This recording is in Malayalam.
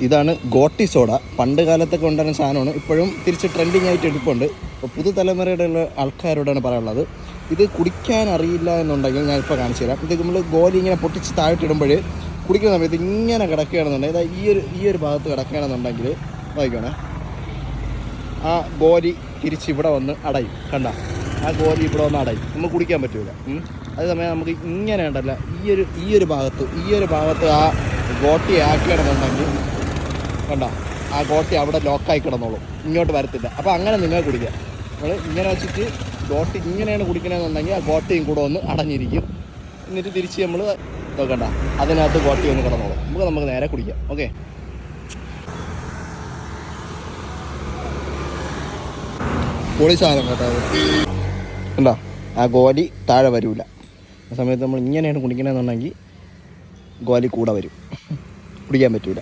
ഇതാണ് ഗോട്ടി സോഡ. പണ്ട് കാലത്തൊക്കെ ഉണ്ടായിരുന്ന സാധനമാണ്. ഇപ്പോഴും തിരിച്ച് ട്രെൻഡിങ് ആയിട്ട് എടുപ്പുണ്ട്. അപ്പോൾ പുതുതലമുറയുടെ ആൾക്കാരോടാണ് പറയാനുള്ളത്. ഇത് കുടിക്കാൻ അറിയില്ല എന്നുണ്ടെങ്കിൽ ഞാൻ ഇപ്പോൾ കാണിച്ചു തരാം. ഇത് നമ്മൾ ഗോലി ഇങ്ങനെ പൊട്ടിച്ച് താഴ്ത്തിടുമ്പോൾ കുടിക്കുന്ന സമയത്ത് ഇങ്ങനെ കിടക്കുകയാണെന്നുണ്ടെങ്കിൽ ഇതാ ഈ ഒരു ഈ ഒരു ഭാഗത്ത് കിടക്കുകയാണെന്നുണ്ടെങ്കിൽ നോക്കണേ ആ ഗോലി തിരിച്ച് ഇവിടെ വന്ന് അടയും. കണ്ട? ആ ഗോലി ഇവിടെ വന്ന് അടയും. നമുക്ക് കുടിക്കാൻ പറ്റില്ല. അതേസമയം നമുക്ക് ഇങ്ങനെ ഉണ്ടല്ല. ഈ ഒരു ഈ ഒരു ഭാഗത്ത് ഈ ഒരു ഭാഗത്ത് ആ ഗോട്ടി ആക്കിയാണെന്നുണ്ടെങ്കിൽ കണ്ട? ആ ഗോട്ടി അവിടെ ലോക്കായി കിടന്നോളും. ഇങ്ങോട്ട് വരത്തില്ല. അപ്പോൾ അങ്ങനെ നിങ്ങൾ കുടിക്കുക. നമ്മൾ ഇങ്ങനെ വെച്ചിട്ട് ഗോട്ടി ഇങ്ങനെയാണ് കുടിക്കണമെന്നുണ്ടെങ്കിൽ ആ ഗോട്ടിയും കൂടെ ഒന്ന് അടഞ്ഞിരിക്കും. എന്നിട്ട് തിരിച്ച് നമ്മൾ നോക്കണ്ട. അതിനകത്ത് ഗോട്ടി ഒന്ന് കിടന്നോളും. നമുക്ക് നമുക്ക് നേരെ കുടിക്കാം. ഓക്കെ? പൊളി സാധനം കേട്ടോ എന്താ ആ ഗോലി താഴെ വരൂല. ആ സമയത്ത് നമ്മൾ ഇങ്ങനെയാണ് കുടിക്കണമെന്നുണ്ടെങ്കിൽ ഗോലി കൂടെ വരും. കുടിക്കാൻ പറ്റൂല.